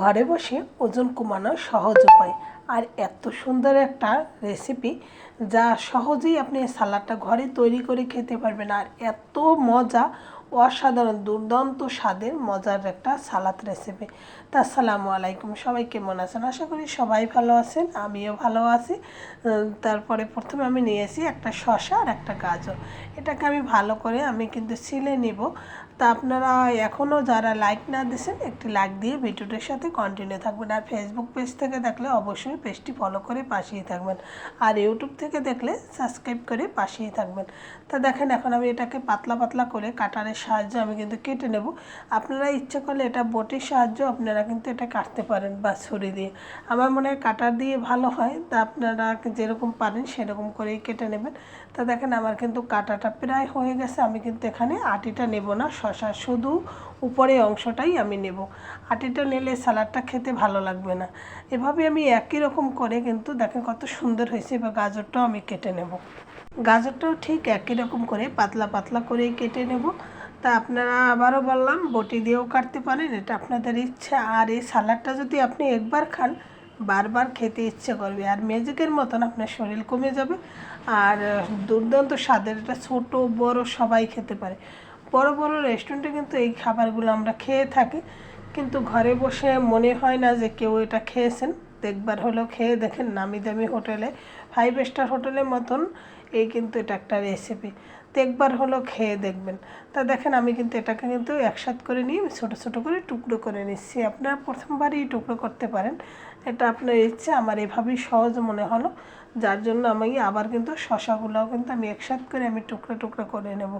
ঘরে বসে ওজন কমানোর সহজ উপায়। আর এত সুন্দর একটা রেসিপি যা সহজেই আপনি সালাডটা ঘরে তৈরি করে খেতে পারবেন। আর এত মজা, অসাধারণ, দুর্দান্ত স্বাদের, মজার একটা সালাদ রেসিপি তা আসসালামু আলাইকুম, সবাই কেমন আছেন? আশা করি সবাই ভালো আছেন, আমিও ভালো আছি। তারপরে প্রথমে আমি নিয়েছি একটা শসা আর একটা গাজর। এটাকে আমি ভালো করে আমি কিন্তু ছিলে নিব। তা আপনারা এখনও যারা লাইক না দিয়েছেন, একটি লাইক দিয়ে ভিডিওটার সাথে কন্টিনিউ থাকবেন। আর ফেসবুক পেজ থেকে দেখলে অবশ্যই পেজটি ফলো করে পাশেই থাকবেন। আর ইউটিউব থেকে দেখলে সাবস্ক্রাইব করে পাশেই থাকবেন। তা দেখেন, এখন আমি এটাকে পাতলা পাতলা করে কাটারের সাহায্যে আমি কিন্তু কেটে নেব। আপনারা ইচ্ছে করলে এটা বটির সাহায্য আপনারা কিন্তু এটা কাটতে পারেন বা ছুরি দিয়ে। আমার মনে হয় কাটার দিয়ে ভালো হয়। তা আপনারা যেরকম পারেন সেরকম করেই কেটে নেবেন। তা দেখেন, আমার কিন্তু কাটাটা প্রায় হয়ে গেছে। আমি কিন্তু এখানে আটিটা নেব না শশা শুধু উপরে অংশটাই আমি নেব। আটিটা নিলে সালাডটা খেতে ভালো লাগবে না। এভাবে আমি একই রকম করে কিন্তু দেখেন কত সুন্দর হয়েছে, এবার গাজরটাও আমি কেটে নেব। গাজরটাও ঠিক একই রকম করে পাতলা পাতলা করেই কেটে নেব। তা আপনারা আবারও বললাম, বটি দিয়েও কাটতে পারেন, এটা আপনাদের ইচ্ছা। আর এই সালাডটা যদি আপনি একবার খান, বারবার খেতে ইচ্ছে করবে। আর ম্যাজিকের মতন আপনার শরীর কমে যাবে। আর দুর্দান্ত স্বাদের, এটা ছোটো, বড় সবাই খেতে পারে। বড় বড় রেস্টুরেন্টে কিন্তু এই খাবারগুলো আমরা খেয়ে থাকি। কিন্তু ঘরে বসে মনে হয় না যে কেউ এটা খেয়েছেন। একবার হলেও খেয়ে দেখেন নামি দামি হোটেলে ফাইভ স্টার হোটেলের মতন এই কিন্তু এটা একটা রেসিপি তো একবার হলেও খেয়ে দেখবেন। তা দেখেন আমি কিন্তু এটাকে কিন্তু একসাথ করে নিয়ে ছোটো ছোটো করে টুকরো করে নিচ্ছি। আপনারা প্রথমবারই টুকরো করতে পারেন। এটা আপনার ইচ্ছে, আমার এভাবেই সহজ মনে হলো। যার জন্য আমি আবার কিন্তু শশাগুলোও কিন্তু আমি একসাথ করে আমি টুকরো টুকরো করে নেব।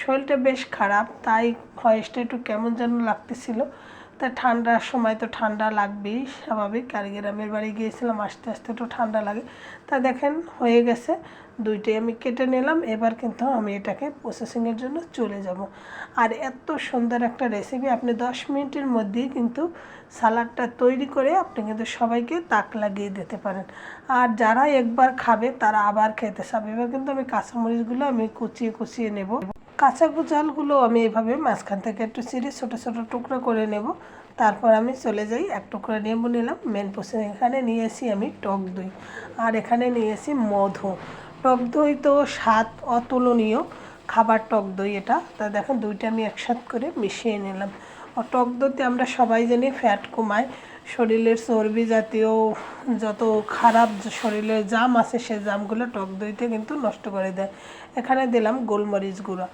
শরীরটা বেশ খারাপ, তাই ভয়েসটা একটু কেমন যেন লাগতেছিল। তা ঠান্ডার সময় তো ঠান্ডা লাগবেই, স্বাভাবিক। আর গ্রামের বাড়ি গিয়েছিলাম, আস্তে আস্তে একটু ঠান্ডা লাগে। তা দেখেন, হয়ে গেছে। দুইটাই আমি কেটে নিলাম, এবার কিন্তু আমি এটাকে প্রসেসিংয়ের জন্য চলে যাব। আর এত সুন্দর একটা রেসিপি আপনি দশ মিনিটের মধ্যেই কিন্তু সালাডটা তৈরি করে আপনি কিন্তু সবাইকে তাক লাগিয়ে দিতে পারেন। আর যারা একবার খাবে, তারা আবার খেতে চাবে। এবার কিন্তু আমি কাঁচামরিচগুলো আমি কুচিয়ে কুচিয়ে নেব। কাঁচা গুজালগুলো আমি এভাবে মাঝখান থেকে একটু চিড়ে ছোটো ছোটো টুকরো করে নেব। তারপর আমি চলে যাই, এক টুকরো নেব নিলাম মেন পোষে এখানে নিয়েছি আমি টক দই। আর এখানে নিয়েছি মধু। টক দই তো স্বাদ অতুলনীয়। খাবার টক দই এটা। তা দেখেন, দুইটা আমি একসাথ করে মিশিয়ে নিলাম। টক দইতে আমরা সবাই জানি ফ্যাট কমায়। শরীরের চর্বি জাতীয় যত খারাপ শরীরের জাম আছে, সে জামগুলো টক দইতে কিন্তু নষ্ট করে দেয়। এখানে দিলাম গোলমরিচ গুঁড়ো।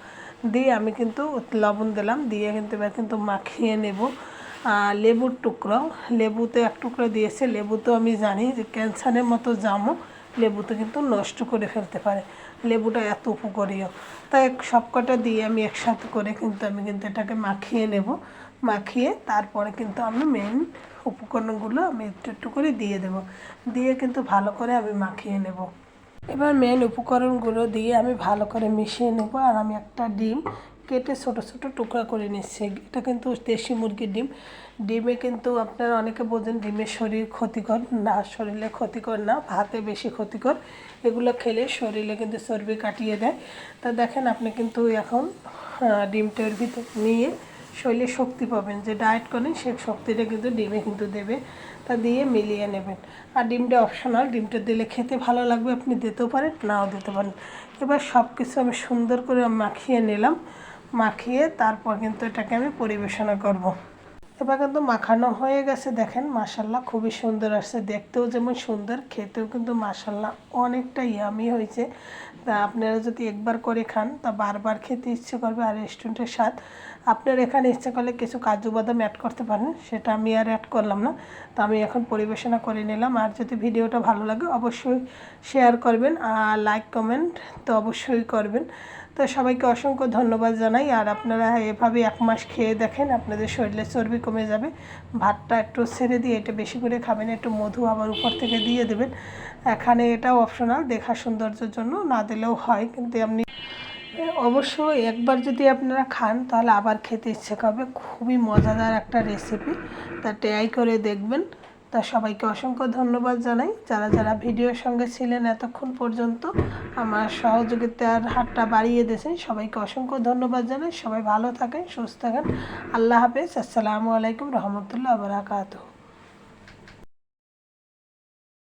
দিয়ে আমি কিন্তু লবণ দিলাম, দিয়ে কিন্তু এবার কিন্তু মাখিয়ে নেব। আর লেবুর টুকরো। লেবুতে এক টুকরো দিয়েছে। লেবু তো আমি জানি যে ক্যান্সারের মতো জামও লেবুতে কিন্তু নষ্ট করে ফেলতে পারে। লেবুটা এত উপকারীয়। তাই সবকটা দিয়ে আমি একসাথে করে কিন্তু আমি কিন্তু এটাকে মাখিয়ে নেব। মাখিয়ে তারপরে কিন্তু আমি মেন উপকরণগুলো আমি একটু একটু করে দিয়ে দেব। দিয়ে কিন্তু ভালো করে আমি মাখিয়ে নেব। এবার মেন উপকরণগুলো দিয়ে আমি ভালো করে মিশিয়ে নেব আর আমি একটা ডিম কেটে ছোট ছোট টুকরা করে নিচ্ছি। এটা কিন্তু দেশি মুরগির ডিম। ডিমে কিন্তু আপনারা অনেকে বোঝেন ডিমের শরীর ক্ষতিকর। না, শরীরে ক্ষতিকর না, ভাতে বেশি ক্ষতিকর। এগুলো খেলে শরীরে কিন্তু চর্বি কাটিয়ে দেয়। তা দেখেন আপনি কিন্তু এখন ডিমটার ভিতর নিয়ে শরীরে শক্তি পাবেন, যে ডায়েট করেন, সে শক্তিটা কিন্তু ডিমে কিন্তু দেবে, তা দিয়ে মিলিয়ে নেবেন আর ডিমটা অপশনাল ডিমটা দিলে খেতে ভালো লাগবে, আপনি দিতেও পারেন, নাও দিতে পারেন এবার সব কিছু আমি সুন্দর করে মাখিয়ে নিলাম, মাখিয়ে তারপর কিন্তু এটাকে আমি পরিবেশনা করব। এবার কিন্তু মাখানো হয়ে গেছে, দেখেন মাসাল্লাহ খুবই সুন্দর আসছে। দেখতেও যেমন সুন্দর, খেতেও কিন্তু মাসাল্লাহ অনেকটা ইয়ামি হয়েছে। তা আপনারা যদি একবার করে খান, তা বারবার খেতে ইচ্ছে করবে আর রেস্টুরেন্টের স্বাদ। আপনার এখানে ইচ্ছে করলে কিছু কাজু বাদাম অ্যাড করতে পারেন, সেটা আমি আর অ্যাড করলাম না। তো আমি এখন পরিবেশনা করে নিলাম। আর যদি ভিডিওটা ভালো লাগে, অবশ্যই শেয়ার করবেন আর লাইক কমেন্ট তো অবশ্যই করবেন। তো সবাইকে অসংখ্য ধন্যবাদ জানাই। আর আপনারা এভাবে এক মাস খেয়ে দেখেন, আপনাদের শরীরে চর্বি কমে যাবে। ভাতটা একটু ছেড়ে দিয়ে এটা বেশি করে খাবেন, একটু মধু আবার উপর থেকে দিয়ে দেবেন। এখানে এটাও অপশনাল দেখা সৌন্দর্যের জন্য। না দিলেও হয়, কিন্তু আপনি অবশ্যই একবার যদি আপনারা খান, তাহলে আবার খেতে ইচ্ছে করবে। খুবই মজাদার একটা রেসিপি তা ট্রাই করে দেখবেন। তা সবাইকে অসংখ্য ধন্যবাদ জানাই। যারা যারা ভিডিওর সঙ্গে ছিলেন এতক্ষণ পর্যন্ত আমার সহযোগিতার হাতটা বাড়িয়ে দিয়েছেন, সবাইকে অসংখ্য ধন্যবাদ জানাই। সবাই ভালো থাকেন, সুস্থ থাকেন। আল্লাহ হাফেজ। আসসালামু আলাইকুম রহমতুল্লাহ বারাকাতুহ।